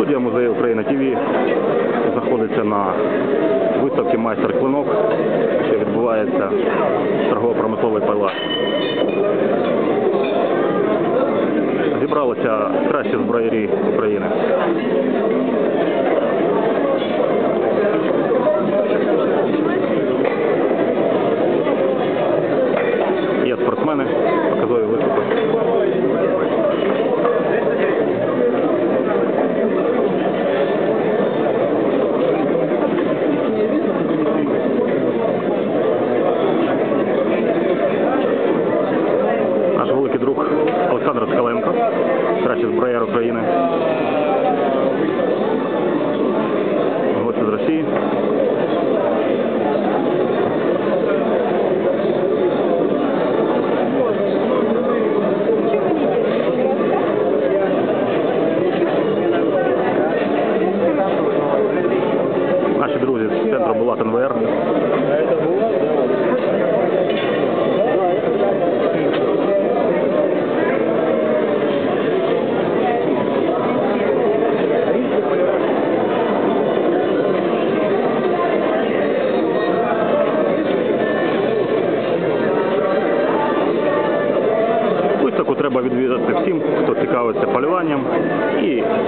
Студія музею Україна ТВ знаходиться на виставці майстер клинок, що відбувається торгово-промисловий палац. Зібралися кращі зброярі України. кращий зброяр України. Гості з Росії. Наші друзі з центру Булат НВР. треба відвідати всім, хто цікавиться полюванням і мисливством і зброєю.